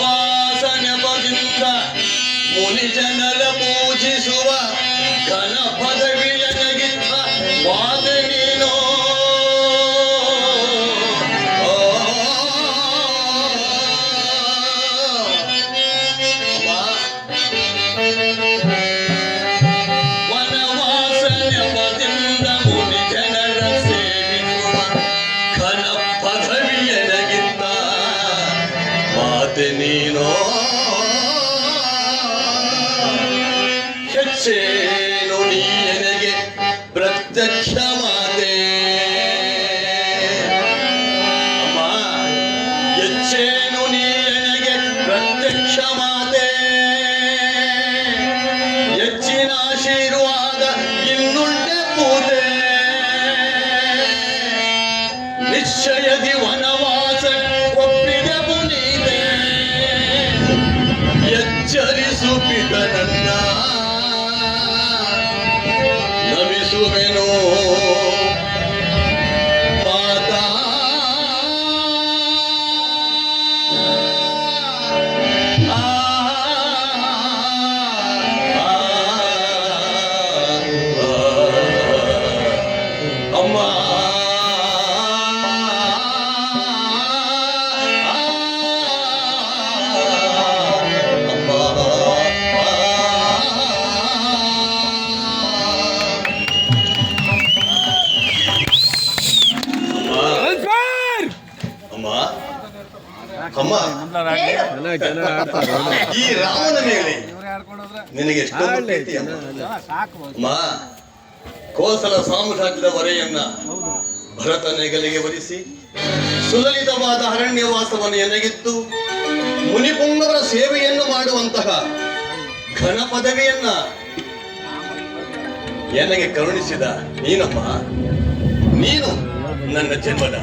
ಪ್ರವಾಸ ನೆಪದಿಂದ ಮುನಿ ಜನರ ಪೂಜಿಸುವ ಘನ ಪದವಿಯ ನಗಿತ್ತ ವಾದೆ ನೀನೋ Thank you. ಮಾತೆ ನೀನೋ? ಹೆಚ್ಚೇನು ನನಗೆ ಪ್ರತ್ಯಕ್ಷ ಮಾತೆ? ಅಮ್ಮ, ಹೆಚ್ಚೇನು ನನಗೆ ಪ್ರತ್ಯಕ್ಷ ಮಾತೆ? ಹೆಚ್ಚಿನ ಆಶೀರ್ವಾದ ಇನ್ನುಂಡೆ ಪೂತೆ. ನಿಶ್ಚಯದಿ ವನವಾಸ ಎಚ್ಚರಿಸು ಪಿತನನ್ನ ಅಮ್ಮ. ಈ ರಾಮನ ಮೇಲೆ ನಿನಗೆ ಅಮ್ಮ. ಕೋಸಲ ಸಾಮ್ರಾಜ್ಯದ ವರೆಯನ್ನ ಭರತ ನೆಗಲಿಗೆ ವರಿಸಿ ಸುಲಲಿತವಾದ ಅರಣ್ಯವಾಸವನ್ನು ಎನಗಿತ್ತು ಮುನಿಪುಂಗವರ ಸೇವೆಯನ್ನು ಮಾಡುವಂತಹ ಘನ ಪದವಿಯನ್ನ ಎನಗೆ ಕರುಣಿಸಿದ ನೀನಮ್ಮ. ನೀನು ನನ್ನ ಜನ್ಮದ